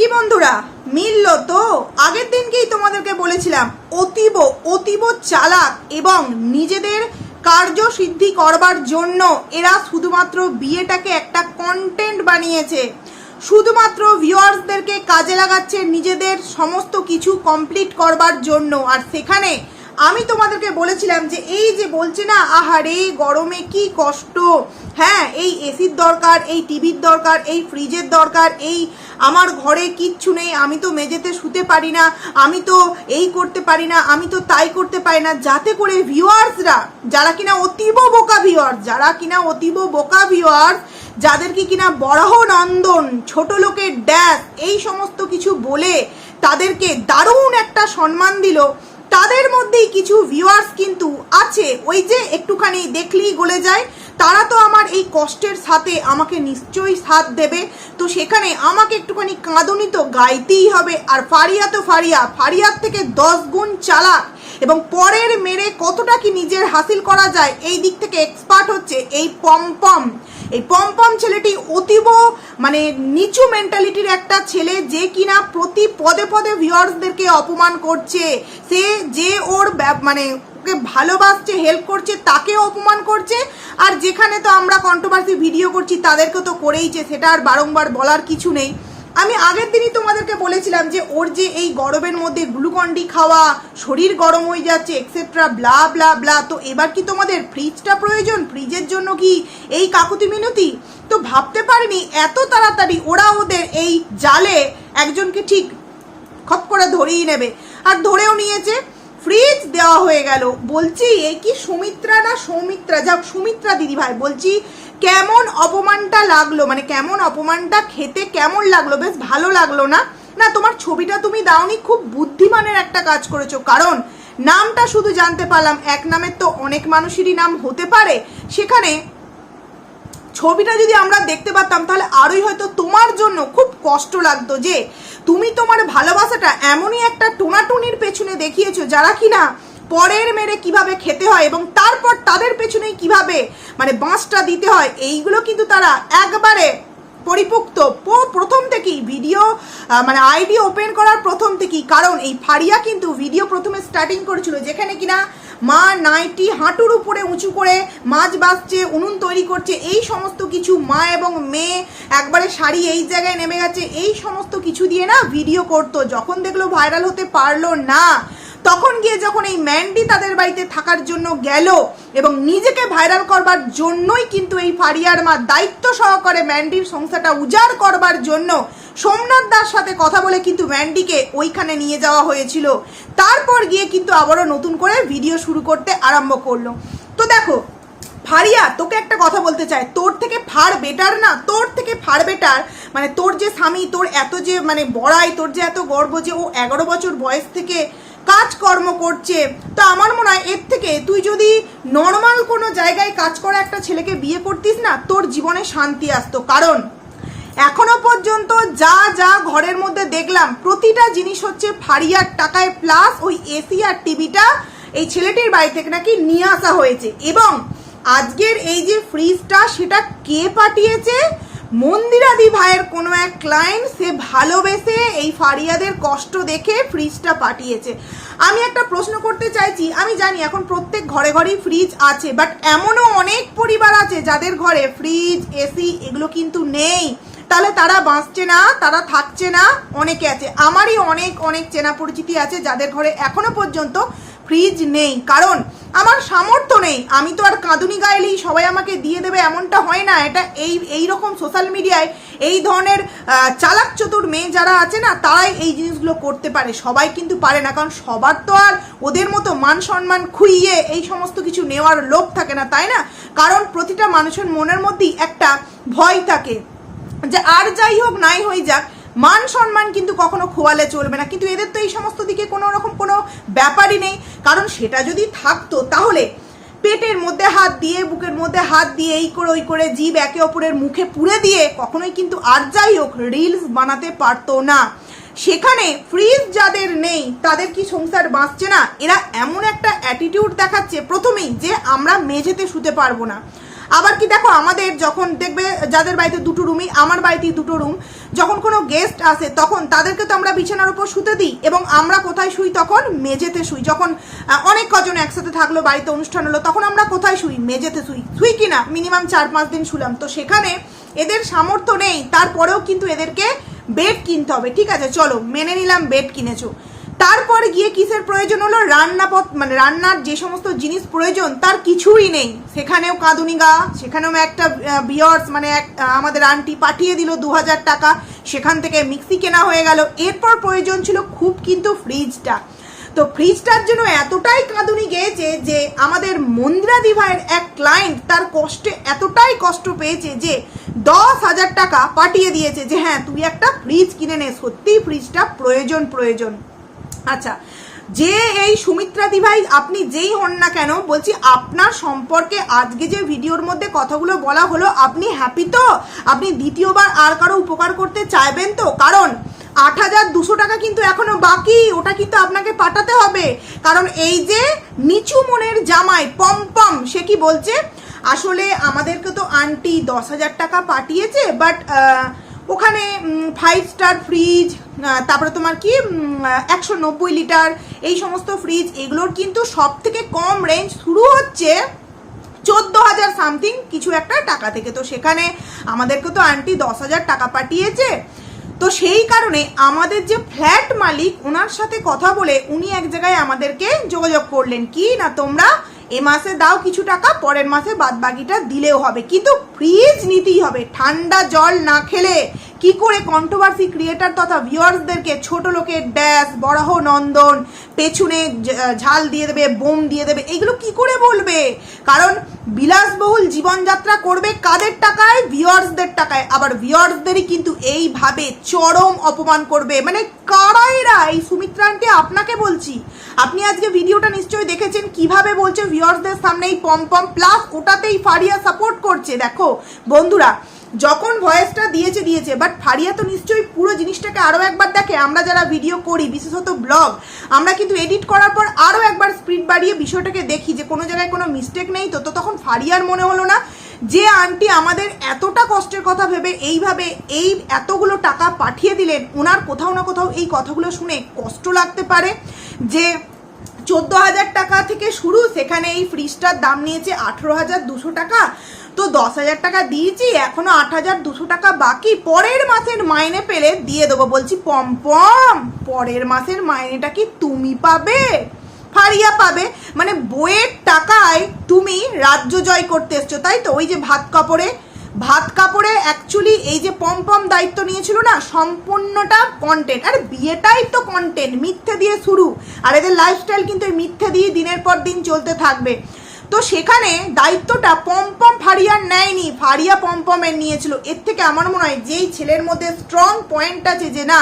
কি বন্ধুরা? মিলল তো। আগের দিনকেই তোমাদেরকে বলেছিলাম, অতীব অতীব চালাক এবং নিজেদের কার্যসিদ্ধি করবার জন্য এরা শুধুমাত্র বিয়েটাকে একটা কন্টেন্ট বানিয়েছে। শুধুমাত্র ভিউয়ার্সদেরকে কাজে লাগাচ্ছে নিজেদের সমস্ত কিছু কমপ্লিট করবার জন্য। আর সেখানে আমি তোমাদেরকে বলেছিলাম যে এই যে বলছে না আহারে গরমে কি কষ্ট। হ্যাঁ এই এসির দরকার, এই টিভির দরকার, এই ফ্রিজের দরকার, এই আমার ঘরে কিচ্ছু নেই, আমি তো মেঝেতে শুতে পারি না, আমি তো এই করতে পারি না, আমি তো তাই করতে পারি না। যাতে করে ভিউয়ার্সরা যারা কিনা অতীব বোকা ভিউয়ার্স যারা কিনা অতীব বোকা ভিউয়ার্স যাদেরকে কিনা বরাহ নন্দন, ছোট লোকের ড্যাশ এই সমস্ত কিছু বলে তাদেরকে দারুণ একটা সম্মান দিল। তাদের মধ্যেই কিছু ভিউয়ার্স কিন্তু আছে। ওই যে একটুখানি দেখলেই গলে যায়। তারা তো আমার এই কষ্টের সাথে আমাকে নিশ্চয়ই সাথ দেবে। তো সেখানে আমাকে একটুখানি কাঁদুনি তো গাইতেই হবে। আর ফারিয়া তো ফারিয়া। ফারিয়ার থেকে দশ গুণ চালাক। এবং পরের মেরে কতটা কি নিজের হাসিল করা যায়, এই দিক থেকে এক্সপার্ট হচ্ছে এই পমপম এই পমপম ছেলেটি অতীব মানে নিচু মেন্টালিটির একটা ছেলে যে কিনা প্রতি পদে পদে ভিউয়ার্সদেরকে অপমান করছে। সে যে ওর মানে ওকে ভালোবাসছে হেল্প করছে তাকে অপমান করছে। আর যেখানে তো আমরা কন্ট্রোভার্সি ভিডিও করছি, তাদেরকে তো করেইছে, সেটা আর বারংবার বলার কিছু নেই। আমি আগের দিনই তোমাদেরকে বলেছিলাম যে ওর যে এই গরমের মধ্যে গ্লুকন্ডি খাওয়া, শরীর গরম হয়ে যাচ্ছে এক্সেট্রা ব্লা ব্লা ব্লা তো এবার কি তোমাদের ফ্রিজটা প্রয়োজন? ফ্রিজের জন্য কি এই কাকুতি মিনতি? তো ভাবতে পারিনি, এত তাড়াতাড়ি ওরা ওদের এই জালে একজনকে ঠিক খপ করে ধরেই নেবে। আর ধরেও নিয়েছে ফ্রিজ দেওয়া হয়ে গেল। বলছি, এ কি সুমিত্রা না সৌমিত্রা? যাক, সুমিত্রা দিদি ভাই বলছি, কেমন অপমানটা লাগল? মানে কেমন অপমানটা খেতে কেমন লাগল? বেশ ভালো লাগল না? না, তোমার ছবিটা তুমি দাওনি, খুব বুদ্ধিমানের একটা কাজ করেছ। কারণ, নামটা শুধু জানতে পারলাম, এক নামের তো অনেক মানুষেরই নাম হতে পারে। সেখানে ছবিটা যদি আমরা দেখতে পারতাম, তাহলে আরোই হয়তো তোমার জন্য খুব কষ্ট লাগতো যে, তুমি তোমার ভালোবাসাটা এমনই একটা টোনাটুনির পেছনে দেখিয়েছো যারা কিনা পরের মেরে কীভাবে খেতে হয় এবং তারপর তাদের পেছনেই কীভাবে মানে বাঁশটা দিতে হয়, এইগুলো কিন্তু তারা একবারে পরিপুক্ত। প্রথম থেকেই ভিডিও মানে আইডি ওপেন করার প্রথম থেকেই। কারণ এই ফারিয়া কিন্তু ভিডিও প্রথমে স্টার্টিং করেছিল, যেখানে কিনা মা নাইটি হাঁটুর উপরে উঁচু করে মাছ বাঁচছে, উনুন তৈরি করছে, এই সমস্ত কিছু মা এবং মেয়ে একবারে শাড়ি এই জায়গায় নেমে গেছে, এই সমস্ত কিছু দিয়ে না ভিডিও করতো। যখন দেখল ভাইরাল হতে পারল না, তখন গিয়ে যখন এই ম্যান্ডি তাদের বাড়িতে থাকার জন্য গেল এবং নিজেকে ভাইরাল করবার জন্যই কিন্তু এই ফারিয়ার মা দায়িত্ব সহকারে ম্যান্ডির সংসারটা উজাড় করবার জন্য সোমনাথ দার সাথে কথা বলে কিন্তু ম্যান্ডিকে ওইখানে নিয়ে যাওয়া হয়েছিল। তারপর গিয়ে কিন্তু আবারও নতুন করে ভিডিও শুরু করতে আরম্ভ করল। তো দেখো, ফারিয়া, তোকে একটা কথা বলতে চাই। তোর থেকে ফার বেটার না? তোর থেকে ফার বেটার মানে তোর যে স্বামী, তোর এত যে মানে বড়াই, তোর যে এত গর্ব যে ও এগারো বছর বয়স থেকে কাজকর্ম করছে, তো আমার মনে হয় এর থেকে তুই যদি নর্মাল কোনো জায়গায় কাজ করা একটা ছেলেকে বিয়ে করতিস না, তোর জীবনে শান্তি আসতো। কারণ, এখনও পর্যন্ত যা যা ঘরের মধ্যে দেখলাম, প্রতিটা জিনিস হচ্ছে ফারিয়ার টাকায় প্লাস ওই এসি আর টিভিটা এই ছেলেটির বাড়ি থেকে নাকি নিয়ে আসা হয়েছে। এবং আজকের এই যে ফ্রিজটা, সেটা কে পাঠিয়েছে? মন্দিরাদি ভাইয়ের কোনো এক ক্লায়েন্ট সে ভালোবেসে এই ফারিয়াদের কষ্ট দেখে ফ্রিজটা পাঠিয়েছে। আমি একটা প্রশ্ন করতে চাইছি, আমি জানি এখন প্রত্যেক ঘরে ঘরেই ফ্রিজ আছে বাট এমনও অনেক পরিবার আছে যাদের ঘরে ফ্রিজ, এসি এগুলো কিন্তু নেই। তাহলে তারা বাঁচছে না, তারা থাকছে না, অনেকে আছে। আমারই অনেক অনেক চেনা পরিচিতি আছে যাদের ঘরে এখনও পর্যন্ত ফ্রিজ নেই, কারণ আমার সামর্থ্য নেই। আমি তো আর কাঁদুনি গাইলেই সবাই আমাকে দিয়ে দেবে, এমনটা হয় না। এটা এই এই রকম সোশ্যাল মিডিয়ায় এই ধরনের চালাক চতুর মেয়ে যারা আছে না, তারাই এই জিনিসগুলো করতে পারে। সবাই কিন্তু পারে না, কারণ সবার তো আর ওদের মতো মান সম্মান খুইয়ে এই সমস্ত কিছু নেওয়ার লোভ থাকে না, তাই না? কারণ প্রতিটা মানুষের মনের মধ্যেই একটা ভয় থাকে। যে আর যাই হোক, নাই হয়ে যাক মান সম্মান কিন্তু কখনো খোয়ালে চলবে না। কিন্তু এদের তো এই সমস্ত দিকে কোনো রকম কোনো ব্যাপারই নেই। কারণ সেটা যদি থাকতো, তাহলে পেটের মধ্যে হাত দিয়ে, বুকের মধ্যে হাত দিয়ে, এই করে, ওই করে জীব একে অপরের মুখে পুড়ে দিয়ে কখনোই কিন্তু আর যাই হোক রিলস বানাতে পারতো না। সেখানে ফ্রিজ যাদের নেই, তাদের কি সংসার বাঁচছে না? এরা এমন একটা অ্যাটিটিউড দেখাচ্ছে প্রথমেই যে আমরা মেঝেতে শুতে পারব না। আবার কি দেখো, আমাদের যখন দেখবে যাদের বাড়িতে দুটো রুমই আমার বাড়িতেই দুটো রুম যখন কোনো গেস্ট আসে, তখন তাদেরকে তো আমরা বিছানার উপর শুতে দিই এবং আমরা কোথায় শুই তখন? মেঝেতে শুই। যখন অনেক কজন একসাথে থাকল, বাড়িতে অনুষ্ঠান হলো, তখন আমরা কোথায় শুই? মেঝেতে শুই। শুই কি না মিনিমাম চার পাঁচ দিন শুলাম। তো সেখানে এদের সামর্থ্য নেই, তারপরেও কিন্তু এদেরকে বেড কিনতে হবে। ঠিক আছে, চলো, মেনে নিলাম বেড কিনেছো। তারপরে গিয়ে কিসের প্রয়োজন হলো? রান্নাপথ মানে রান্নার যে সমস্ত জিনিস প্রয়োজন, তার কিছুই নেই। সেখানেও কাঁদুনি গা, সেখানেও একটা বিয়ার্স মানে এক আমাদের আন্টি পাঠিয়ে দিল দু হাজার টাকা। সেখান থেকে মিক্সি কেনা হয়ে গেল। এরপর প্রয়োজন ছিল খুব কিন্তু ফ্রিজটা। তো ফ্রিজটার জন্য এতটাই কাঁদুনি গেয়েছে যে, আমাদের মন্দিরা দিভাইয়ের এক ক্লায়েন্ট তার কষ্টে এতটাই কষ্ট পেয়েছে যে দশ হাজার টাকা পাঠিয়ে দিয়েছে যে হ্যাঁ তুই একটা ফ্রিজ কিনে নে। সত্যিই ফ্রিজটা প্রয়োজন প্রয়োজন। আচ্ছা যে এই সুমিত্রা দিভাই আপনি যেই হন না কেন, বলছি আপনার সম্পর্কে আজকে যে ভিডিওর মধ্যে কথাগুলো বলা হলো, আপনি হ্যাপি তো? আপনি দ্বিতীয়বার আর কারও উপকার করতে চাইবেন তো? কারণ আট হাজার দুশো টাকা কিন্তু এখনও বাকি, ওটা কিন্তু আপনাকে পাঠাতে হবে। কারণ এই যে নিচু মনের জামাই, পম সে কি বলছে? আসলে আমাদেরকে তো আন্টি দশ হাজার টাকা পাঠিয়েছে বাট ওখানে ফাইভ স্টার ফ্রিজ তারপরে তোমার কি একশো নব্বই লিটার, এই সমস্ত ফ্রিজ এগুলোর কিন্তু সব থেকে কম রেঞ্জ শুরু হচ্ছে চোদ্দ হাজার সামথিং কিছু একটা টাকা থেকে। তো সেখানে আমাদেরকে তো আন্টি দশ হাজার টাকা পাঠিয়েছে। তো সেই কারণে আমাদের যে ফ্ল্যাট মালিক, ওনার সাথে কথা বলে উনি এক জায়গায় আমাদেরকে যোগাযোগ করলেন। কি না তোমরা এ মাসে দাও কিছু টাকা, পরের মাসে বাদ বাকিটা দিলেও হবে। কিন্তু ফ্রিজ নিতেই হবে, ঠান্ডা জল না খেলে। কি করে কন্ট্রোভার্সি ক্রিয়েটার তথা ভিউয়ার্সদেরকে ছোট লোকের ড্যাশ বরাহ নন্দন, পেছনে ঝাল দিয়ে দেবে, বোম দিয়ে দেবে, এগুলো কি করে বলবে? কারণ বিলাসবহুল জীবনযাত্রা করবে কাদের টাকায়? ভিউয়ার্সদের টাকায়। আবার ভিউয়ার্সদেরই কিন্তু এইভাবে চরম অপমান করবে। মানে কারা এরা? এই সুমিত্রা আন্টি আপনাকে বলছি। আপনি আজকে ভিডিওটা নিশ্চয়ই দেখেছেন, কীভাবে বলছে ভিউয়ার্সদের সামনে এই পম পম প্লাস ওটাতেই ফারিয়া সাপোর্ট করছে। দেখো, বন্ধুরা, যখন ভয়েসটা দিয়েছে দিয়েছে বাট ফারিয়া তো নিশ্চয়ই পুরো জিনিসটাকে আরও একবার দেখে। আমরা যারা ভিডিও করি, বিশেষত ব্লগ আমরা কিন্তু এডিট করার পর আরও একবার স্পিড বাড়িয়ে বিষয়টাকে দেখি যে কোনো জায়গায় কোনো মিস্টেক নেই। তো তো তখন ফারিয়ার মনে হলো না যে আন্টি আমাদের এতটা কষ্টের কথা ভেবে এইভাবে এই এতগুলো টাকা পাঠিয়ে দিলেন, ওনার কোথাও না কোথাও এই কথাগুলো শুনে কষ্ট লাগতে পারে। যে চোদ্দ হাজার টাকা থেকে শুরু, সেখানে এই ফ্রিজটার দাম নিয়েছে আঠেরো হাজার দুশো টাকা। তো দশ হাজার টাকা দিয়েছি, এখনও আট হাজার দুশো টাকা বাকি। পরের মাসের মাইনে পেলে দিয়ে দেবো, বলছি, পম পম, পরের মাসের মাইনেটা কি তুমি পাবে? ফারিয়া পাবে। মানে বইয়ের টাকায় তুমি রাজ্য জয় করতে এসছো, তাই তো? ওই যে ভাত কাপড়ে ভাত কাপড়ে অ্যাকচুয়ালি এই যে পম পম দায়িত্ব নিয়েছিল না, সম্পূর্ণটা কন্টেন্ট আরে বিয়েটাই তো কন্টেন্ট মিথ্যে দিয়ে শুরু। আর এদের লাইফস্টাইল কিন্তু এই মিথ্যে দিয়ে দিনের পর দিন চলতে থাকবে। তো সেখানে দায়িত্বটা পমপম ফারিয়ার নেয়নি, ফারিয়া পমপমের নিয়েছিল। এর থেকে আমার মনে হয় যেই ছেলের মধ্যে স্ট্রং পয়েন্ট আছে যে না,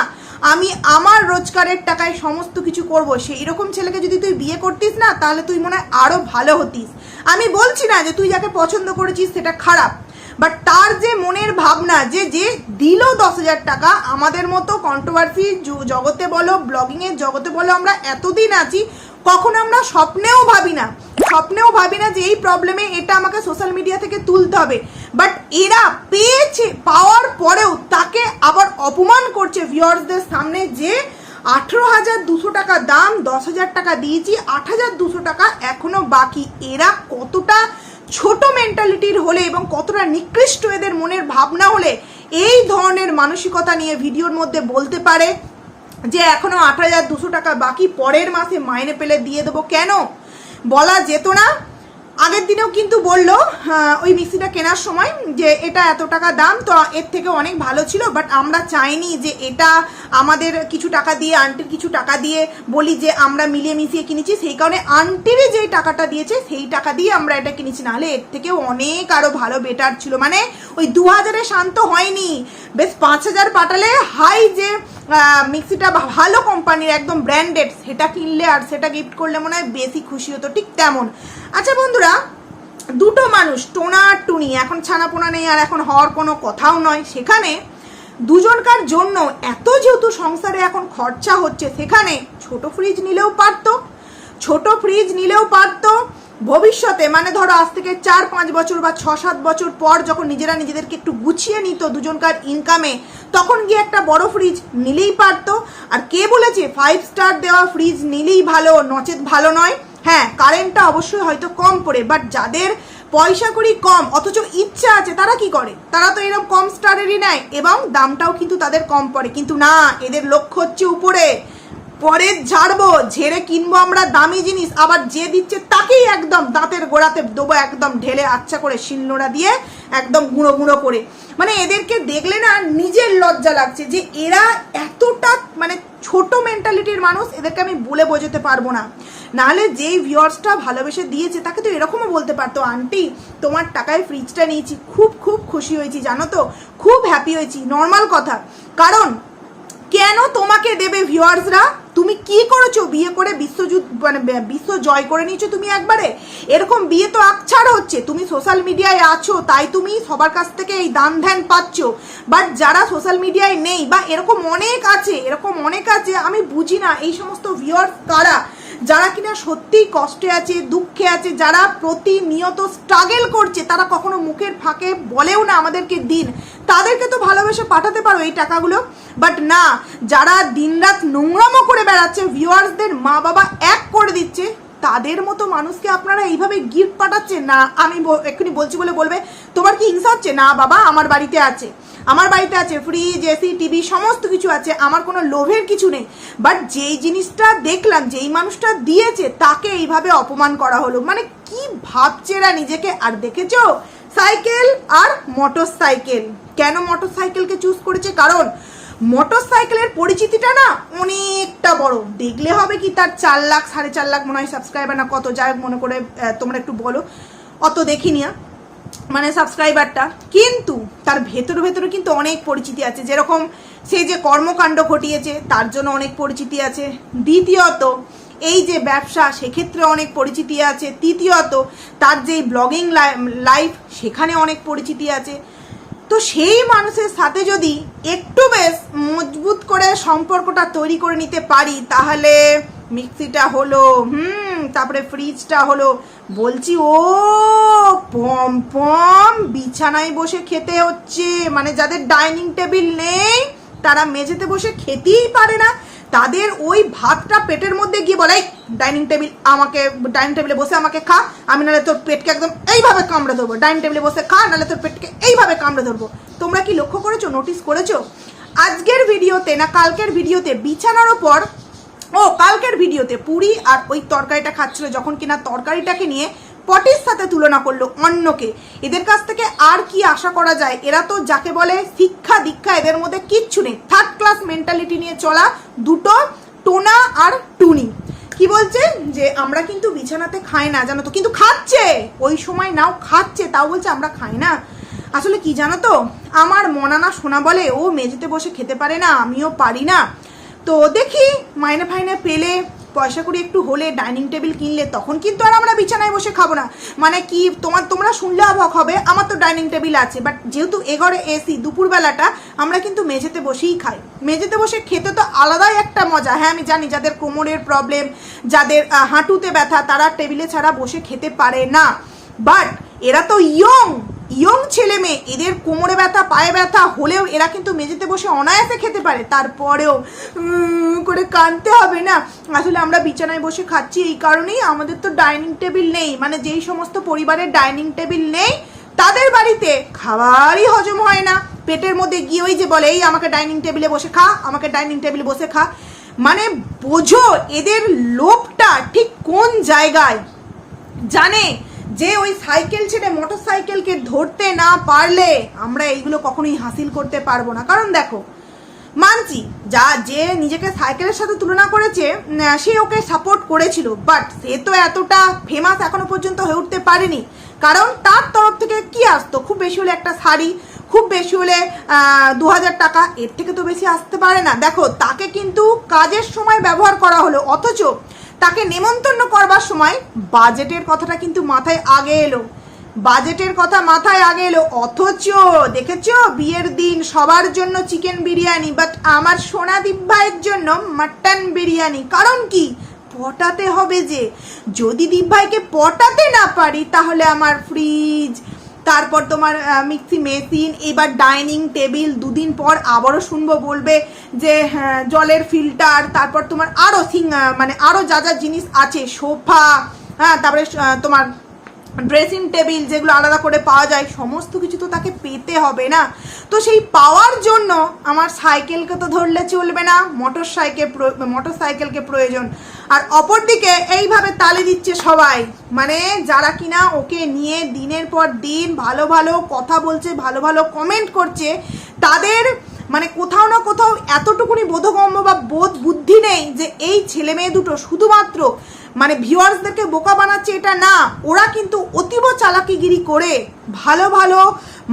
আমি আমার রোজগারের টাকায় সমস্ত কিছু করব, সেই রকম ছেলেকে যদি তুই বিয়ে করতিস না, তাহলে তুই মনে হয় আরও ভালো হতিস। আমি বলছি না যে তুই যাকে পছন্দ করেছিস সেটা খারাপ। বাট তার যে মনের ভাবনা, যে যে দিল দশ হাজার টাকা, আমাদের মতো কন্ট্রোভার্সি জগতে বলো ব্লগিংয়ের জগতে বলো, আমরা এতদিন আছি, কখনো আমরা স্বপ্নেও ভাবি না। স্বপ্নেও ভাবি না যে এই প্রবলেমে এটা আমাকে সোশ্যাল মিডিয়া থেকে তুলতে হবে। বাট এরা পেয়েছে, পাওয়ার পরেও তাকে আবার অপমান করছে ভিউয়ার্সদের সামনে যে, আঠেরো হাজার দুশো টাকা দাম, দশ হাজার টাকা দিয়েছি, আট হাজার দুশো টাকা এখনও বাকি। এরা কতটা ছোট মেন্টালিটির হলে এবং কতটা নিকৃষ্ট এদের মনের ভাবনা হলে এই ধরনের মানসিকতা নিয়ে ভিডিওর মধ্যে বলতে পারে যে এখনও আট হাজার দুশো টাকা বাকি পরের মাসে মাইনে পেলে দিয়ে দেবো। কেন? বলা যেত না। আগের দিনেও কিন্তু বলল ওই মিক্সিটা কেনার সময় যে এটা এত টাকা দাম, তো এর থেকে অনেক ভালো ছিল বাট আমরা চাইনি যে এটা আমাদের কিছু টাকা দিয়ে আন্টির কিছু টাকা দিয়ে বলি যে আমরা মিলিয়ে মিশিয়ে কিনেছি, সেই কারণে আন্টির যে টাকাটা দিয়েছে, সেই টাকা দিয়ে আমরা এটা কিনেছি, নাহলে এর থেকেও অনেক আরও ভালো বেটার ছিল। মানে ওই দু হাজারে শান্ত হয়নি। বেশ পাঁচ হাজার পাঠালে হাই যে মিক্সিটা ভালো কোম্পানির একদম ব্র্যান্ডেড সেটা কিনলে আর সেটা গিফট করলে মনে হয় বেশি খুশি হতো, ঠিক তেমন। আচ্ছা বন্ধুরা দুটো মানুষ, টোনা আর টুনি, এখন ছানাপোনা নেই আর এখন হওয়ার কোনো কথাও নয়। সেখানে দুজনকার জন্য এত যেহেতু সংসারে এখন খরচা হচ্ছে, সেখানে ছোট ফ্রিজ নিলেও পারতো, ছোট ফ্রিজ নিলেও পারতো। ভবিষ্যতে মানে ধরো আজ থেকে চার, পাঁচ বছর বা ছ সাত বছর পর যখন নিজেরা নিজেদেরকে একটু গুছিয়ে নিত দুজনকার ইনকামে তখন গিয়ে একটা বড় ফ্রিজ নিলেই পারতো। আর কে বলেছে ফাইভ স্টার দেওয়া ফ্রিজ নিলেই ভালো, নচেত ভালো নয়। হ্যাঁ কারেন্টটা অবশ্যই হয়তো কম পড়ে বাট যাদের পয়সা করি কম, অথচ ইচ্ছা আছে, তারা কি করে? তারা তো এরকম কম স্টারেরই নেয়, এবং দামটাও কিন্তু তাদের কম পড়ে। কিন্তু না, এদের লক্ষ্য হচ্ছে উপরে। পরে ঝাড়বো, ঝেড়ে কিনবো আমরা দামি জিনিস, আবার যে দিচ্ছে তাকেই একদম দাঁতের গোড়াতে দেবো, একদম ঢেলে আচ্ছা করে শিলনোড়া দিয়ে একদম গুঁড়ো গুঁড়ো করে। মানে এদেরকে দেখলে না, নিজের লজ্জা লাগছে যে এরা এতটা মানে ছোট মেন্টালিটির মানুষ এদেরকে আমি বলে বোঝাতে পারব না। নাহলে যেই ভিউয়ার্সটা ভালোবেসে দিয়েছে, তাকে তো এরকমও বলতে পারতো, আন্টি, তোমার টাকায় ফ্রিজটা নিয়েছি, খুব খুব খুশি হয়েছি, জানো তো? খুব হ্যাপি হয়েছি। নর্মাল কথা। কারণ কেন তোমাকে দেবে ভিউয়ার্সরা? তুমি কি করেছ? বিয়ে করে বিশ্বযুদ্ধ মানে বিশ্ব জয় করে নিয়েছো তুমি একবারে? এরকম বিয়ে তো আকছাড় হচ্ছে। তুমি সোশ্যাল মিডিয়ায় আছো, তাই তুমি সবার কাছ থেকে এই দান ধ্যান পাচ্ছ। বাট যারা সোশ্যাল মিডিয়ায় নেই বা এরকম অনেক আছে, এরকম অনেক আছে, আমি বুঝি না এই সমস্ত ভিউয়ার্স কারা? যারা কিনা সত্যিই কষ্টে আছে, দুঃখে আছে, যারা প্রতিনিয়ত স্ট্রাগেল করছে, তারা কখনো মুখের ফাঁকে বলেও না আমাদেরকে দিন। তাদেরকে তো ভালোবেসে পাঠাতে পারো এই টাকাগুলো। বাট না, যারা দিনরাত নোংরামো করে বেড়াচ্ছে ভিউয়ার্সদের মা বাবা এক করে দিচ্ছে তাদের মতো মানুষকে আপনারা এইভাবে গিফট পাঠাচ্ছেন? না, আমি এক্ষুনি বলছি বলে বলবে, তোমার কি হিংসা হচ্ছে? না, বাবা, আমার বাড়িতে আছে। আমার বাড়িতে আছে ফ্রিজ এসি টিভি সমস্ত কিছু আছে, আমার কোনো লোভের কিছু নেই। বাট যেই জিনিসটা দেখলাম, যেই মানুষটা দিয়েছে, তাকে এইভাবে অপমান করা হলো। মানে কি ভাবছে এরা নিজেকে? আর দেখেছ? সাইকেল আর মোটর সাইকেল কেন মোটর সাইকেলকে চুজ করেছে? কারণ মোটর সাইকেলের পরিচিতিটা না অনেকটা বড়। দেখলে হবে কি তার চার লাখ, সাড়ে চার লাখ মনে হয় সাবস্ক্রাইবার না কত, যাই মনে করে তোমরা একটু বলো। অত দেখিনি। মানে সাবস্ক্রাইবারটা কিন্তু তার ভেতরে ভেতরে কিন্তু অনেক পরিচিতি আছে। যেরকম সে যে কর্মকাণ্ড ঘটিয়েছে, তার জন্য অনেক পরিচিতি আছে। দ্বিতীয়ত, এই যে ব্যবসা, সেক্ষেত্রে অনেক পরিচিতি আছে। তৃতীয়ত, তার যে ব্লগিং লাইফ সেখানে অনেক পরিচিতি আছে। তো সেই মানুষের সাথে যদি একটু বেশ মজবুত করে সম্পর্কটা তৈরি করে নিতে পারি, তাহলে মিক্সিটা হলো, হুম, তারপরে ফ্রিজটা হলো, বলছি, ও, পম পম, বিছানায় বসে খেতে হচ্ছে। মানে যাদের ডাইনিং টেবিল নেই, তারা মেঝেতে বসে খেতেই পারে না। তাদের ওই ভাতটা পেটের মধ্যে গিয়ে বলে ডাইনিং টেবিল আমাকে, ডাইনিং টেবিলে বসে আমাকে খা, আমি নাহলে তোর পেটকে একদম এইভাবে কামড়ে ধরবো। ডাইনিং টেবিলে বসে খা, নাহলে তোর পেটকে এইভাবে কামড়ে ধরবো। তোমরা কি লক্ষ্য করেছ, নোটিস করেছ? আজকের ভিডিওতে না, কালকের ভিডিওতে, বিছানার ওপর, ও, কালকের ভিডিওতে পুরি আর ওই তরকারিটা খাচ্ছিল, যখন কিনা তরকারিটাকে নিয়ে পটির সাথে তুলনা করল অন্যকে। এদের কাছ থেকে আর কি আশা করা যায়? এরা তো যাকে বলে শিক্ষা দীক্ষা, এদের মধ্যে কিচ্ছু নেই। থার্ড ক্লাস মেন্টালিটি নিয়ে চলা দুটো টোনা আর টুনি। কি বলছে? যে আমরা কিন্তু বিছানাতে খাই না, জানো তো। কিন্তু খাচ্ছে! ওই সময় নাও খাচ্ছে, তাও বলছে আমরা খাই না। আসলে কি জানো তো? আমার মনানা সোনা বলে, ও মেঝেতে বসে খেতে পারে না, আমিও পারি না। তো দেখি, মাইনে ফাইনে পেলে পয়সা করে একটু হলে ডাইনিং টেবিল কিনলে তখন কিন্তু আর আমরা বিছানায় বসে খাব না। মানে কি, তোমার, তোমরা শুনলে অবাক হবে, আমার তো ডাইনিং টেবিল আছে বাট যেহেতু এ ঘরে এসি, দুপুরবেলাটা আমরা কিন্তু মেঝেতে বসেই খাই। মেঝেতে বসে খেতে তো আলাদাই একটা মজা। হ্যাঁ আমি জানি যাদের কোমরের প্রবলেম যাদের হাঁটুতে ব্যথা, তারা টেবিলে ছাড়া বসে খেতে পারে না। বাট এরা তো ইয়ং ইয়ং ছেলে মেয়ে, এদের কোমরে ব্যথা, পায়ে ব্যথা হলেও এরা কিন্তু মেঝেতে বসে অনায়াসে খেতে পারে। তারপরেও করে কানতে হবে না। আসলে আমরা বিছানায় বসে খাচ্ছি এই কারণেই আমাদের তো ডাইনিং টেবিল নেই। মানে যেই সমস্ত পরিবারের ডাইনিং টেবিল নেই, তাদের বাড়িতে খাবারই হজম হয় না। পেটের মধ্যে গিয়ে ওই যে বলে, এই আমাকে ডাইনিং টেবিলে বসে খা, আমাকে ডাইনিং টেবিলে বসে খা। মানে বোঝো এদের লোভটা ঠিক কোন জায়গায়? জানে যে ওই সাইকেল ছেড়ে মোটর সাইকেলকে ধরতে না পারলে আমরা এইগুলো কখনোই হাসিল করতে পারব না। কারণ দেখো, মানছি, যা যে নিজেকে সাইকেলের সাথে তুলনা করেছে সে ওকে সাপোর্ট করেছিল বাট সে তো এতটা ফেমাস এখনও পর্যন্ত হয়ে উঠতে পারেনি। কারণ তার তরফ থেকে কি আসতো? খুব বেশি হলে একটা শাড়ি, খুব বেশি হলে দু হাজার টাকা, এর থেকে তো বেশি আসতে পারে না। দেখো, তাকে কিন্তু কাজের সময় ব্যবহার করা হলো, অথচ তাকে নেমন্তন্ন করবার সময় বাজেটের কথাটা কিন্তু মাথায় আগে এলো। বাজেটের কথা মাথায় আগে এলো। অথচ দেখেছ, বিয়ের দিন সবার জন্য চিকেন বিরিয়ানি বাট আমার সোনা দিব্যায়ের জন্য মাটন বিরিয়ানি। কারণ কি? পটাতে হবে যে। যদি দীপ ভাইকে পটাতে না পারি, তাহলে আমার ফ্রিজ তারপর তোমার মিক্সি মেশিন এবার ডাইনিং টেবিল দুদিন পর আবারও শুনব বলবে যে হ্যাঁ, জলের ফিল্টার তারপর তোমার আরও সিং মানে আরও যা যা জিনিস আছে সোফা হ্যাঁ তারপরে তোমার ড্রেসিং টেবিল যেগুলো আলাদা করে পাওয়া যায় সমস্ত কিছু তো তাকে পেতে হবে না। তো সেই পাওয়ার জন্য আমার সাইকেলকে তো ধরলে চলবে না মোটর সাইকেল মোটর সাইকেলকে প্রয়োজন। আর অপরদিকে এইভাবে তালে দিচ্ছে সবাই। মানে যারা কিনা ওকে নিয়ে দিনের পর দিন ভালো ভালো কথা বলছে, ভালো ভালো কমেন্ট করছে, তাদের মানে কোথাও না কোথাও এতটুকুনি বোধগম্য বা বোধ বুদ্ধি নেই যে এই ছেলে মেয়ে দুটো শুধুমাত্র মানে ভিউয়ার্সদেরকে বোকা বানাচ্ছে এটা না, ওরা কিন্তু অতীব চালাকিগিরি করে ভালো ভালো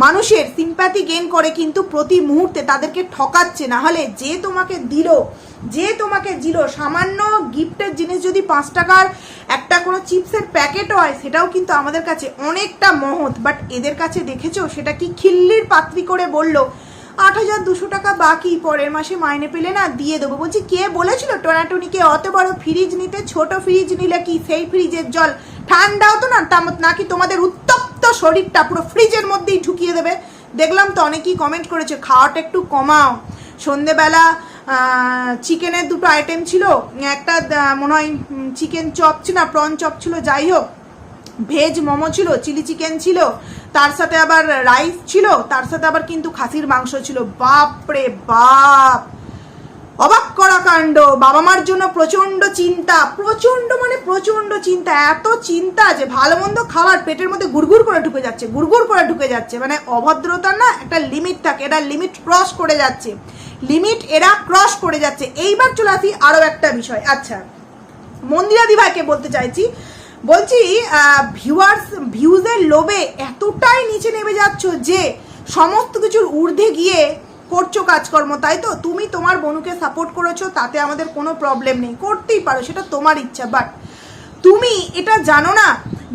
মানুষের সিম্প্যাথি গেন করে কিন্তু প্রতি মুহূর্তে তাদেরকে ঠকাচ্ছে। না হলে যে তোমাকে দিল, যে তোমাকে দিল, সামান্য গিফটের জিনিস যদি পাঁচ টাকার একটা কোনো চিপসের প্যাকেট হয়, সেটাও কিন্তু আমাদের কাছে অনেকটা মহৎ। বাট এদের কাছে দেখেছ, সেটা কি খিল্লির পাত্রি করে বলল, আট হাজার দুশো টাকা বাকি, পরের মাসে মাইনে পেলে না দিয়ে দেবো। বলছি, কে বলেছিল টোনাটুনিকে অত বড় ফ্রিজ নিতে? ছোট ফ্রিজ নিলে কি সেই ফ্রিজের জল? ঠান্ডাও তো না নাকি তোমাদের উত্তপ্ত শরীরটা পুরো ফ্রিজের মধ্যেই ঢুকিয়ে দেবে। দেখলাম তো অনেকেই কমেন্ট করেছে, খাওয়াটা একটু কমাও। সন্ধেবেলা চিকেনের দুটো আইটেম ছিল। একটা মনে হয় চিকেন চপ ছিল না প্রন চপ ছিল, যাই হোক। ভেজ মোমো ছিল চিলি চিকেন ছিল, তার সাথে আবার রাইস ছিল, তার সাথে আবার কিন্তু খাসির মাংস ছিল। বাপ রে বাপ! অবাক করা কাণ্ড। বাবা মার জন্য প্রচণ্ড চিন্তা। প্রচণ্ড মানে প্রচণ্ড চিন্তা। এত চিন্তা যে ভালো মন্দ খাবার পেটের মধ্যে গুড়গুড় করে ঢুকে যাচ্ছে, গুড়গুড় করে ঢুকে যাচ্ছে। মানে অভদ্রতা না একটা লিমিট থাকে, এটা লিমিট ক্রস করে যাচ্ছে। লিমিট এরা ক্রস করে যাচ্ছে। এইবার চলে আসি আরও একটা বিষয়। আচ্ছা মন্দিরা দিভাইকে বলতে চাইছি। বলছি ভিউয়ার্স ভিউজের লোভে এতটাই নিচে নেমে যাচ্ছ যে সমস্ত কিছুর ঊর্ধ্বে গিয়ে করছ কাজকর্ম, তাই তো? তুমি তোমার বনুকে সাপোর্ট করেছ, তাতে আমাদের কোনো প্রবলেম নেই। করতেই পারো, সেটা তোমার ইচ্ছা বাট তুমি এটা জানো না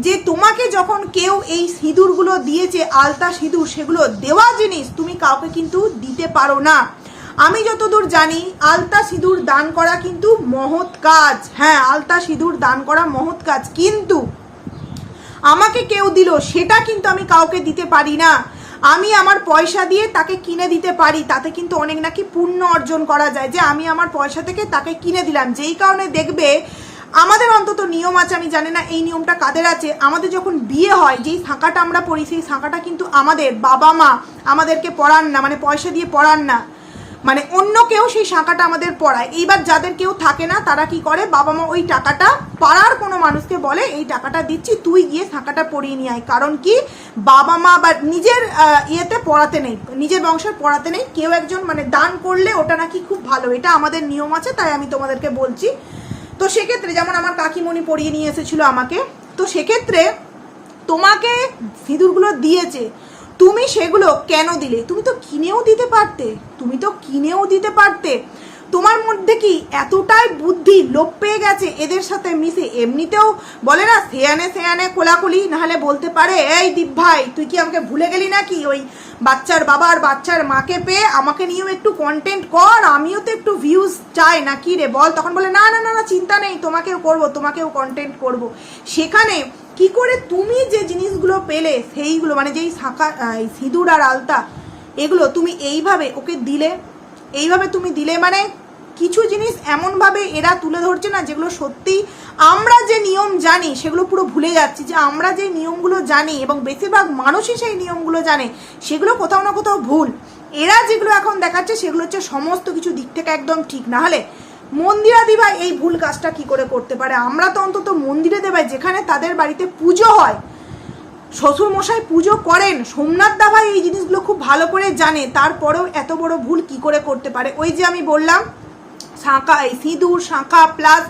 যে তোমাকে যখন কেউ এই সিঁদুরগুলো দিয়েছে, আলতা সিঁদুর, সেগুলো দেওয়া জিনিস তুমি কাউকে কিন্তু দিতে পারো না। আমি যতদূর জানি, আলতা সিঁদুর দান করা কিন্তু মহৎ কাজ। হ্যাঁ আলতা সিঁদুর দান করা মহৎ কাজ, কিন্তু আমাকে কেউ দিল, সেটা কিন্তু আমি কাউকে দিতে পারি না। আমি আমার পয়সা দিয়ে তাকে কিনে দিতে পারি, তাতে কিন্তু অনেক নাকি পুণ্য অর্জন করা যায়। যে আমি আমার পয়সা থেকে তাকে কিনে দিলাম, যেই কারণে দেখবে আমাদের অন্তত নিয়ম আছে, আমি জানি না এই নিয়মটা কাদের আছে, আমাদের যখন বিয়ে হয়, যেই ফাঁকাটা আমরা পড়ি, সেই ফাঁকাটা কিন্তু আমাদের বাবা মা আমাদেরকে পড়ান না মানে পয়সা দিয়ে পড়ান না। মানে অন্য কেউ সেই শাঁখাটা আমাদের পড়ায়। এইবার যাদের কেউ থাকে না, তারা কি করে? বাবা মা ওই টাকাটা পাড়ার কোনো মানুষকে বলে, এই টাকাটা দিচ্ছি, তুই গিয়ে শাঁখাটা পড়িয়ে নিয়ে আয়। কারণ কি? বাবা মা বা নিজের ইয়েতে পড়াতে নেই, নিজের বংশের পড়াতে নেই। কেউ একজন মানে দান করলে ওটা নাকি খুব ভালো, এটা আমাদের নিয়ম আছে, তাই আমি তোমাদেরকে বলছি। তো সেক্ষেত্রে যেমন আমার কাকিমণি পড়িয়ে নিয়ে এসেছিল আমাকে, তো সেক্ষেত্রে তোমাকে সিঁদুরগুলো দিয়েছে। তুমি সেগুলো কেন দিলে? তুমি তো কিনেও দিতে পারতে। তুমি তো কিনেও দিতে পারতে। তোমার মধ্যে কি এতটাই বুদ্ধি লোপ পেয়ে গেছে এদের সাথে মিশে? এমনিতেও বলে না, সেয়ানে সেয়ানে কোলাকুলি, নাহলে বলতে পারে, এই দীপ ভাই, তুই কি আমাকে ভুলে গেলি নাকি? ওই বাচ্চার বাবার বাচ্চার মাকে পেয়ে আমাকে নিয়েও একটু কন্টেন্ট কর, আমিও তো একটু ভিউজ চাই না কি রে বল? তখন বলে, না না না না, চিন্তা নেই, তোমাকেও করব, তোমাকেও কন্টেন্ট করব। সেখানে কি করে তুমি যে জিনিসগুলো পেলে, সেইগুলো মানে যেই শাঁখা সিঁদুর আর আলতা, এগুলো তুমি এইভাবে ওকে দিলে, এইভাবে তুমি দিলে মানে কিছু জিনিস এমনভাবে এরা তুলে ধরছে না, যেগুলো সত্যি আমরা যে নিয়ম জানি, সেগুলো পুরো ভুলে যাচ্ছি যে আমরা যে নিয়মগুলো জানি এবং বেশিরভাগ মানুষই সেই নিয়মগুলো জানে, সেগুলো কোথাও না কোথাও ভুল। এরা যেগুলো এখন দেখাচ্ছে, সেগুলো হচ্ছে সমস্ত কিছু দিক থেকে একদম ঠিক। না হলে মন্দিরা দিভাই এই ভুল কাজটা কি করে করতে পারে? আমরা তো অন্তত মন্দিরে দেবাই, যেখানে তাদের বাড়িতে পুজো হয়। শ্বশুরমশাই পুজো করেন। সোমনাথ দা ভাই এই জিনিসগুলো খুব ভালো করে জানে। তারপরেও এত বড় ভুল কি করে করতে পারে? ওই যে আমি বললাম, শাঁখা, এই সিঁদুর, শাঁখা প্লাস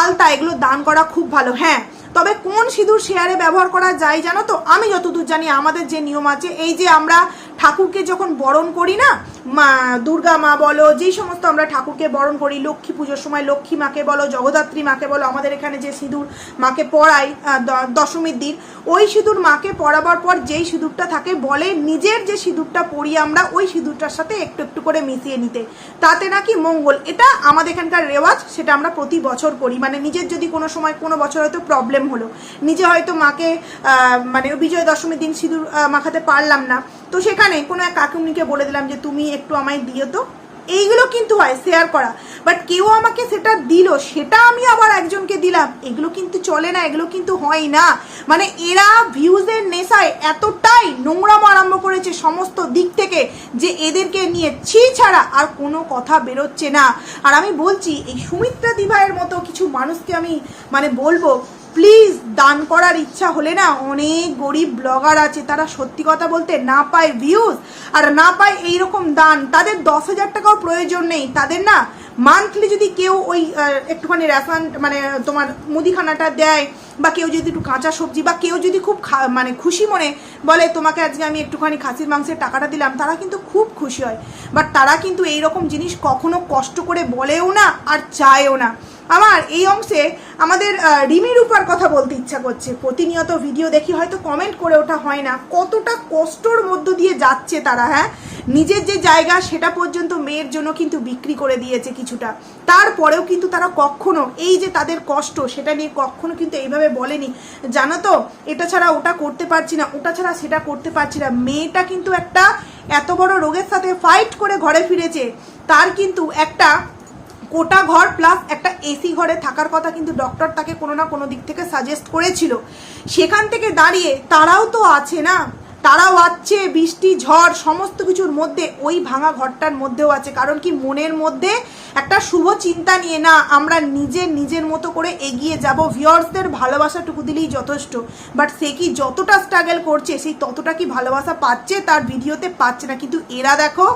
আলতা, এগুলো দান করা খুব ভালো। হ্যাঁ তবে কোন সিঁদুর শেয়ারে ব্যবহার করা যায় জানো তো? আমি যতদূর জানি, আমাদের যে নিয়ম আছে, এই যে আমরা ঠাকুরকে যখন বরণ করি না মা, দুর্গা মা বলো যেই সমস্ত আমরা ঠাকুরকে বরণ করি, লক্ষ্মী পুজোর সময় লক্ষ্মী মাকে বলো, জগদ্ধাত্রী মাকে বলো, আমাদের এখানে যে সিঁদুর মাকে পড়াই দশমীর দিন, ওই সিঁদুর মাকে পড়াবার পর যেই সিঁদুরটা থাকে, বলে নিজের যে সিঁদুরটা পড়ি আমরা, ওই সিঁদুরটার সাথে একটু একটু করে মিশিয়ে নিতে। তাতে নাকি মঙ্গল। এটা আমাদের এখানকার রেওয়াজ, সেটা আমরা প্রতি বছর করি। মানে নিজের যদি কোনো সময় কোনো বছর হয়তো প্রবলেম হলো। নিজে হয়তো মাকে মানে বিজয় দশমীর দিন সিঁদুর মাখাতে পারলাম না। তো সেখানে কোনো এক কাকুমনিকে বলে দিলাম যে, তুমি একটু আমায় দিও তো। এইগুলো কিন্তু হয় শেয়ার করা। বাট কেউ আমাকে সেটা দিল, সেটা আমি আবার একজনকে দিলাম। এগুলো কিন্তু চলে না, এগুলো কিন্তু হয় না। মানে এরা ভিউজের নেশায় এতটাই নোংরাম আরম্ভ করেছে সমস্ত দিক থেকে যে এদেরকে নিয়ে ছি ছাড়া আর কোনো কথা বেরোচ্ছে না। আর আমি বলছি, এই সুমিত্রা দিভাইয়ের মতো কিছু মানুষকে আমি মানে বলব প্লিজ দান করার ইচ্ছা হলে না অনেক গরিব ব্লগার আছে, তারা সত্যি কথা বলতে না পায় ভিউজ আর না পায় এইরকম দান। তাদের দশ হাজার টাকাও প্রয়োজন নেই। তাদের না মান্থলি যদি কেউ ওই একটুখানি রেশন মানে তোমার মুদিখানাটা দেয় বা কেউ যদি একটু কাঁচা সবজি বা কেউ যদি খুব মানে খুশি মনে বলে তোমাকে আজকে আমি একটুখানি খাসির মাংসের টাকাটা দিলাম তারা কিন্তু খুব খুশি হয়। বাট তারা কিন্তু এই রকম জিনিস কখনো কষ্ট করে বলেও না আর চায়ও না। আমার এই অংশে আমাদের আহ, রিমি রূপার কথা বলতে ইচ্ছা করছে। প্রতিনিয়ত ভিডিও দেখি হয়তো কমেন্ট করে ওঠা হয় না। কতটা কষ্টর মধ্য দিয়ে যাচ্ছে তারা হ্যাঁ? নিজের যে জায়গা সেটা পর্যন্ত মেয়ের জন্য কিন্তু বিক্রি করে দিয়েছে কিছুটা। তারপরেও কিন্তু তারা কখনো এই যে তাদের কষ্ট সেটা নিয়ে কখনো কিন্তু এইভাবে বলেনি। জানো তো, এটা ছাড়া ওটা করতে পারছি না, ওটা ছাড়া সেটা করতে পারছি না। মেয়েটা কিন্তু একটা এত বড় রোগের সাথে ফাইট করে ঘরে ফিরেছে। তার কিন্তু একটা কোটা ঘর প্লাস একটা এসি ঘরে থাকার কথা কিন্তু ডক্টর তাকে কোনো না কোনো দিক থেকে সাজেস্ট করেছিল। সেখান থেকে দাঁড়িয়ে তারাও তো আছে না। তারাও আছে, বৃষ্টি, ঝড়, সমস্ত কিছুর মধ্যে, ওই ভাঙা ঘরটার মধ্যেও আছে। কারণ কি, মনের মধ্যে একটা শুভ চিন্তা নিয়ে, না, আমরা নিজে, নিজের মতো করে এগিয়ে যাব। ভিউয়ার্সদের ভালোবাসাটুকু দিলেই যথেষ্ট। বাট সে কি যতটা স্ট্রাগল করছে সেই ততটা কি ভালোবাসা পাচ্ছে, তার ভিডিওতে পাচ্ছে না। কিন্তু এরা দেখো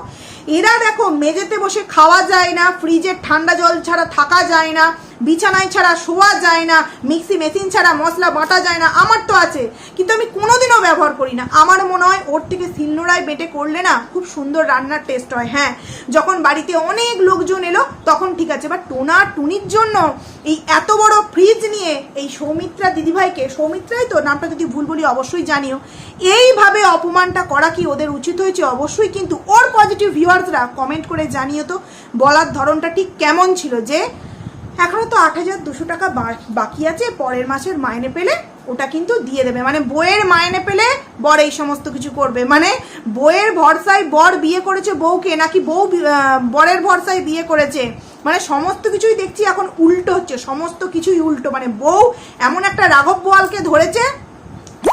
এরা দেখো, মেঝেতে বসে খাওয়া যায় না ফ্রিজের ঠান্ডা জল ছাড়া থাকা যায় না, বিছানায় ছাড়া শোয়া যায় না, মিক্সি মেশিন ছাড়া মশলা বাটা যায় না, আমার তো আছে। কিন্তু আমি কোনোদিনও ব্যবহার করি না। আমার মনে হয় ওর থেকে শিলনোড়ায় বেটে করলে না খুব সুন্দর রান্নার টেস্ট হয় হ্যাঁ। যখন বাড়িতে অনেক লোকজন এলো, তখন ঠিক আছে বাট টোনা টুনির জন্য এই এত বড় ফ্রিজ নিয়ে এই সৌমিত্রা দিদিভাইকে, সৌমিত্রাই তো নামটা যদি ভুল বলি অবশ্যই জানিও, এইভাবে অপমানটা করা কি ওদের উচিত হয়েছে? অবশ্যই কিন্তু ওর পজিটিভ ভিউয়ার্সরা কমেন্ট করে জানিও তো, বলার ধরনটা ঠিক কেমন ছিল যে, এখনও তো আট হাজার দুশো টাকা বাকি আছে, পরের মাসের মাইনে পেলে ওটা কিন্তু দিয়ে দেবে। মানে বইয়ের মাইনে পেলে বর এই সমস্ত কিছু করবে। মানে বইয়ের ভরসায় বর বিয়ে করেছে বউকে, নাকি বউ বরের ভরসায় বিয়ে করেছে? মানে সমস্ত কিছুই দেখছি এখন উল্টো হচ্ছে, সমস্ত কিছুই উল্টো। মানে বউ এমন একটা রাঘব বোয়ালকে ধরেছে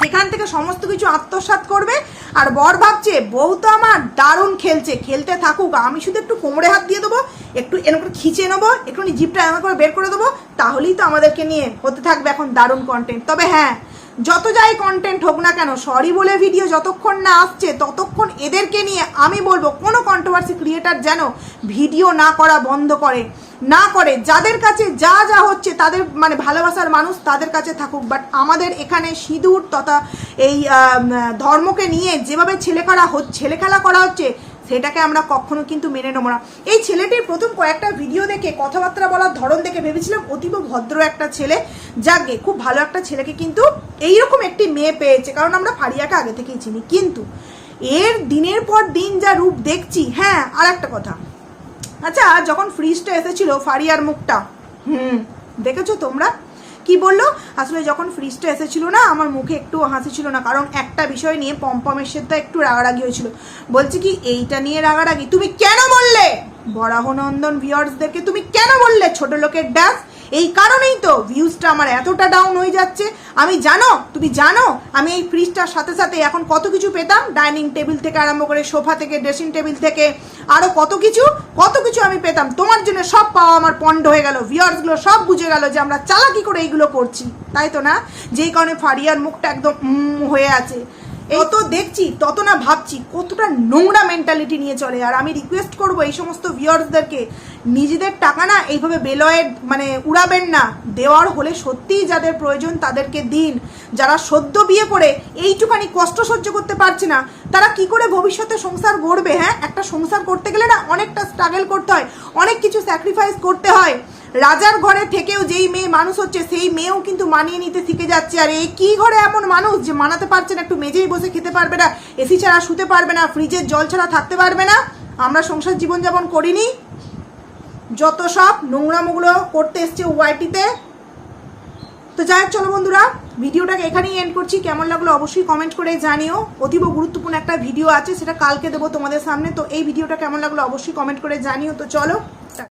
সেখান থেকে সমস্ত কিছু আত্মসাৎ করবে। আর বর ভাবছে, বউ তো আমার দারুণ খেলছে, খেলতে থাকুক। আমি শুধু একটু কোমরে হাত দিয়ে দেবো একটু এরকম করে খিচে নেব একটুখানি জিপটা এমন করে বের করে দেবো, তাহলেই তো আমাদেরকে নিয়ে হতে থাকবে এখন দারুণ কন্টেন্ট তবে হ্যাঁ যত যাই কন্টেন্ট হোক না কেন সরি বলে ভিডিও যতক্ষণ না আসছে, ততক্ষণ এদেরকে নিয়ে আমি বলব, কোনো কন্ট্রোভার্সি ক্রিয়েটার যেন ভিডিও না করা বন্ধ করে। না করে, যাদের কাছে যা যা হচ্ছে, তাদের মানে ভালোবাসার মানুষ তাদের কাছে থাকুক। বাট আমাদের এখানে সিঁদুর তথা এই ধর্মকে নিয়ে যেভাবে ছেলে করা হচ্ছে ছেলে খেলা করা হচ্ছে সেটাকে আমরা কখনো কিন্তু মেনে নেব না। এই ছেলেটির প্রথম কয়েকটা ভিডিও দেখে, কথাবার্তা বলার ধরন দেখে ভেবেছিলাম অতীব ভদ্র একটা ছেলে। যাকে খুব ভালো একটা ছেলেকে কিন্তু এইরকম একটি মেয়ে পেয়েছে, কারণ আমরা ফারিয়াকে আগে থেকেই চিনি। কিন্তু এর দিনের পর দিন যা রূপ দেখছি হ্যাঁ আর একটা কথা। আচ্ছা যখন ফ্রিজটা এসেছিল ফারিয়ার মুখটা, হুম, দেখেছ তোমরা? কি বলল? আসলে যখন ফ্রিজটা এসেছিল না, আমার মুখে একটু হাসি ছিল না, কারণ একটা বিষয় নিয়ে পম্পমের সে একটু রাগারাগি হয়েছিল। বলছি কি, এইটা নিয়ে রাগারাগি? তুমি কেন বললে? বরাহনন্দন ভিওর্সদেরকে তুমি কেন বললে? ছোট লোকের ড্যান্স এই কারণেই তো ভিউজটা আমার এতটা ডাউন হয়ে যাচ্ছে। আমি জানো, তুমি জানো, আমি এই ফ্রিজটার সাথে সাথে এখন কত কিছু পেতাম? ডাইনিং টেবিল থেকে আরম্ভ করে সোফা থেকে ড্রেসিং টেবিল থেকে আরও কত কিছু কত কিছু আমি পেতাম। তোমার জন্য সব পাওয়া আমার পণ্ড হয়ে গেল। ভিউয়ার্সগুলো সব বুঝে গেল যে আমরা চালাকি করে এইগুলো করছি। তাই তো না? যেই কারণে ফারিয়ার মুখটা একদম হয়ে আছে। যত দেখছি, তত না ভাবছি কতটা নোংরা মেন্টালিটি নিয়ে চলে। আর আমি রিকোয়েস্ট করব এই সমস্ত ভিউয়ার্সদেরকে নিজেদের টাকা না এইভাবে বেলয়ে মানে উড়াবেন না। দেওয়ার হলে সত্যিই যাদের প্রয়োজন তাদেরকে দিন। যারা সদ্য বিয়ে করে এইটুখানি কষ্ট সহ্য করতে পারছে না, তারা কি করে ভবিষ্যতে সংসার গড়বে হ্যাঁ? একটা সংসার করতে গেলে না অনেকটা স্ট্রাগল করতে হয়, অনেক কিছু স্যাক্রিফাইস করতে হয়। রাজার ঘরে থেকেও যেই মেয়ে মানুষ হচ্ছে, সেই মেয়েও কিন্তু মানিয়ে নিতে শিখে যাচ্ছে। আর এই কি ঘরে এমন মানুষ যে মানাতে পারছে না, একটু মেঝেই বসে খেতে পারবে না এসি ছাড়া শুতে পারবে না, ফ্রিজের জল ছাড়া থাকতে পারবে না। আমরা সংসার জীবনযাপন করিনি। যত সব নোংরামোগুলো করতে এসছে ওয়াইটিতে। তো যাই হোক, চলো বন্ধুরা, ভিডিওটাকে এখানেই এন্ড করছি। কেমন লাগল অবশ্যই কমেন্ট করে জানিও। অতীব গুরুত্বপূর্ণ একটা ভিডিও আছে, সেটা কালকে দেবো তোমাদের সামনে। তো এই ভিডিওটা কেমন লাগল অবশ্যই কমেন্ট করে জানিও। তো চলো